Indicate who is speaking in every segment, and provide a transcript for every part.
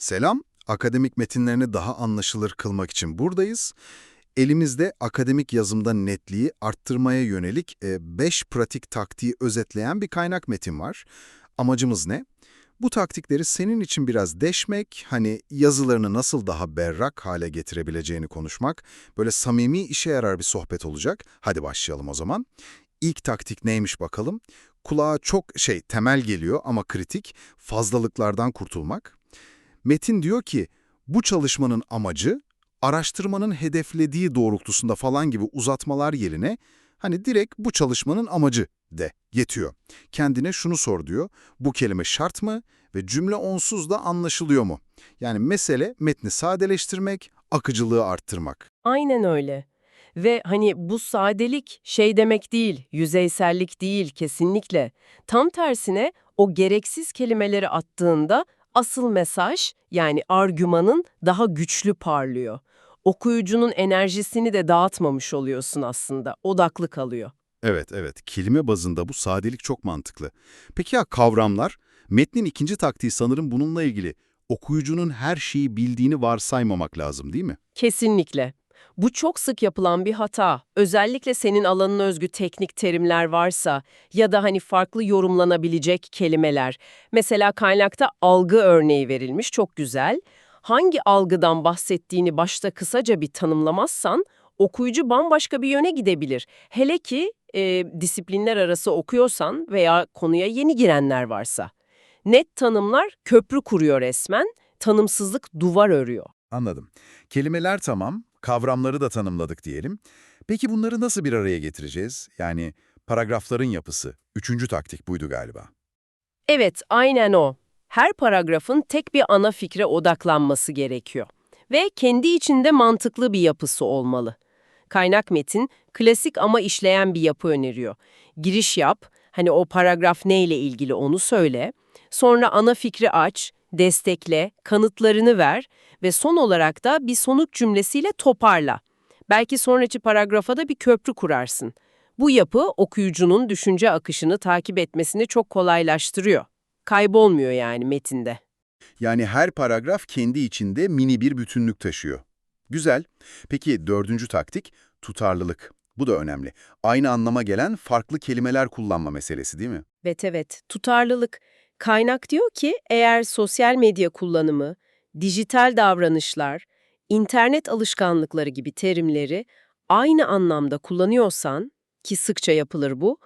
Speaker 1: Selam, akademik metinlerini daha anlaşılır kılmak için buradayız. Elimizde akademik yazımda netliği arttırmaya yönelik 5 pratik taktiği özetleyen bir kaynak metin var. Amacımız ne? Bu taktikleri senin için biraz deşmek, hani yazılarını nasıl daha berrak hale getirebileceğini konuşmak, böyle samimi işe yarar bir sohbet olacak. Hadi başlayalım o zaman. İlk taktik neymiş bakalım? Kulağa çok şey temel geliyor ama kritik, fazlalıklardan kurtulmak. Metin diyor ki, bu çalışmanın amacı, araştırmanın hedeflediği doğrultusunda falan gibi uzatmalar yerine, hani direkt bu çalışmanın amacı de yetiyor. Kendine şunu sor diyor, bu kelime şart mı ve cümle onsuz da anlaşılıyor mu? Yani mesele metni sadeleştirmek, akıcılığı arttırmak.
Speaker 2: Aynen öyle. Ve hani bu sadelik şey demek değil, yüzeysellik değil kesinlikle. Tam tersine o gereksiz kelimeleri attığında asıl mesaj yani argümanın daha güçlü parlıyor. Okuyucunun enerjisini de dağıtmamış oluyorsun aslında, odaklı kalıyor.
Speaker 1: Evet, evet. Kelime bazında bu sadelik çok mantıklı. Peki ya kavramlar? Metnin ikinci taktiği sanırım bununla ilgili. Okuyucunun her şeyi bildiğini varsaymamak lazım değil mi?
Speaker 2: Kesinlikle. Bu çok sık yapılan bir hata. Özellikle senin alanına özgü teknik terimler varsa ya da hani farklı yorumlanabilecek kelimeler. Mesela kaynakta algı örneği verilmiş, çok güzel. Hangi algıdan bahsettiğini başta kısaca bir tanımlamazsan okuyucu bambaşka bir yöne gidebilir. Hele ki e, disiplinler arası okuyorsan veya konuya yeni girenler varsa. Net tanımlar köprü kuruyor resmen, tanımsızlık duvar örüyor.
Speaker 1: Anladım. Kelimeler tamam, kavramları da tanımladık diyelim. Peki bunları nasıl bir araya getireceğiz? Yani paragrafların yapısı. Üçüncü taktik buydu galiba.
Speaker 2: Evet, aynen o. Her paragrafın tek bir ana fikre odaklanması gerekiyor. Ve kendi içinde mantıklı bir yapısı olmalı. Kaynak metin, klasik ama işleyen bir yapı öneriyor. Giriş yap, hani o paragraf neyle ilgili onu söyle. Sonra ana fikri aç, destekle, kanıtlarını ver ve son olarak da bir sonuç cümlesiyle toparla. Belki sonraki paragrafa da bir köprü kurarsın. Bu yapı okuyucunun düşünce akışını takip etmesini çok kolaylaştırıyor. Kaybolmuyor yani metinde.
Speaker 1: Yani her paragraf kendi içinde mini bir bütünlük taşıyor. Güzel. Peki dördüncü taktik tutarlılık. Bu da önemli. Aynı anlama gelen farklı kelimeler kullanma meselesi değil mi?
Speaker 2: Evet evet, tutarlılık. Kaynak diyor ki eğer sosyal medya kullanımı, dijital davranışlar, internet alışkanlıkları gibi terimleri aynı anlamda kullanıyorsan, ki sıkça yapılır bu,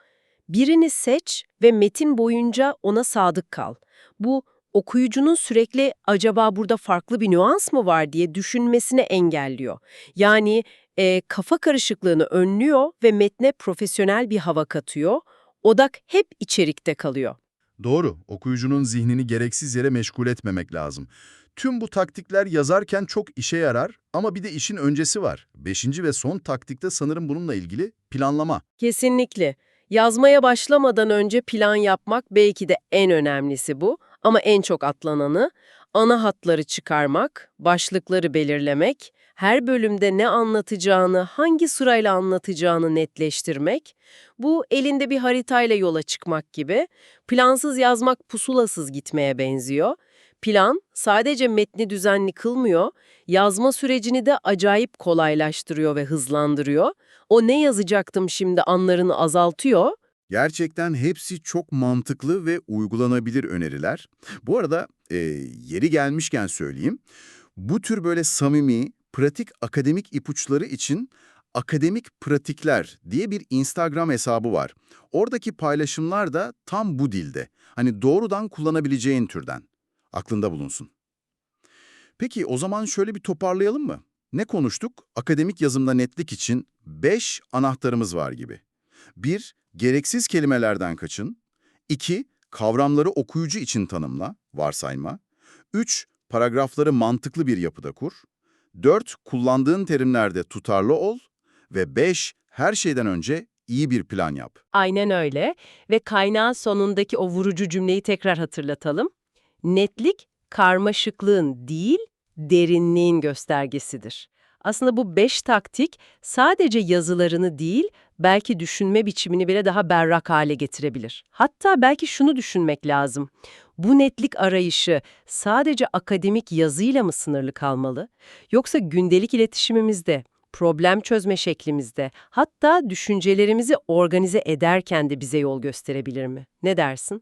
Speaker 2: birini seç ve metin boyunca ona sadık kal. Bu okuyucunun sürekli acaba burada farklı bir nüans mı var diye düşünmesini engelliyor. Yani e, kafa karışıklığını önlüyor ve metne profesyonel bir hava katıyor. Odak hep içerikte kalıyor.
Speaker 1: Doğru. Okuyucunun zihnini gereksiz yere meşgul etmemek lazım. Tüm bu taktikler yazarken çok işe yarar ama bir de işin öncesi var. Beşinci ve son taktikte sanırım bununla ilgili planlama.
Speaker 2: Kesinlikle. Yazmaya başlamadan önce plan yapmak belki de en önemlisi bu ama en çok atlananı ana hatları çıkarmak, başlıkları belirlemek, her bölümde ne anlatacağını, hangi sırayla anlatacağını netleştirmek, bu elinde bir haritayla yola çıkmak gibi, plansız yazmak pusulasız gitmeye benziyor. Plan sadece metni düzenli kılmıyor, yazma sürecini de acayip kolaylaştırıyor ve hızlandırıyor. O ne yazacaktım şimdi anlarını azaltıyor.
Speaker 1: Gerçekten hepsi çok mantıklı ve uygulanabilir öneriler. Bu arada e, yeri gelmişken söyleyeyim, bu tür böyle samimi, pratik akademik ipuçları için Akademik Pratikler diye bir Instagram hesabı var. Oradaki paylaşımlar da tam bu dilde. Hani doğrudan kullanabileceğin türden. Aklında bulunsun. Peki o zaman şöyle bir toparlayalım mı? Ne konuştuk? Akademik yazımda netlik için 5 anahtarımız var gibi. 1. Gereksiz kelimelerden kaçın. 2. Kavramları okuyucu için tanımla, varsayma. 3. Paragrafları mantıklı bir yapıda kur. 4. Kullandığın terimlerde tutarlı ol. Ve 5. Her şeyden önce iyi bir plan yap.
Speaker 2: Aynen öyle ve kaynağın sonundaki o vurucu cümleyi tekrar hatırlatalım. Netlik, karmaşıklığın değil, derinliğin göstergesidir. Aslında bu beş taktik sadece yazılarını değil, belki düşünme biçimini bile daha berrak hale getirebilir. Hatta belki şunu düşünmek lazım. Bu netlik arayışı sadece akademik yazıyla mı sınırlı kalmalı? Yoksa gündelik iletişimimizde, problem çözme şeklimizde, hatta düşüncelerimizi organize ederken de bize yol gösterebilir mi? Ne dersin?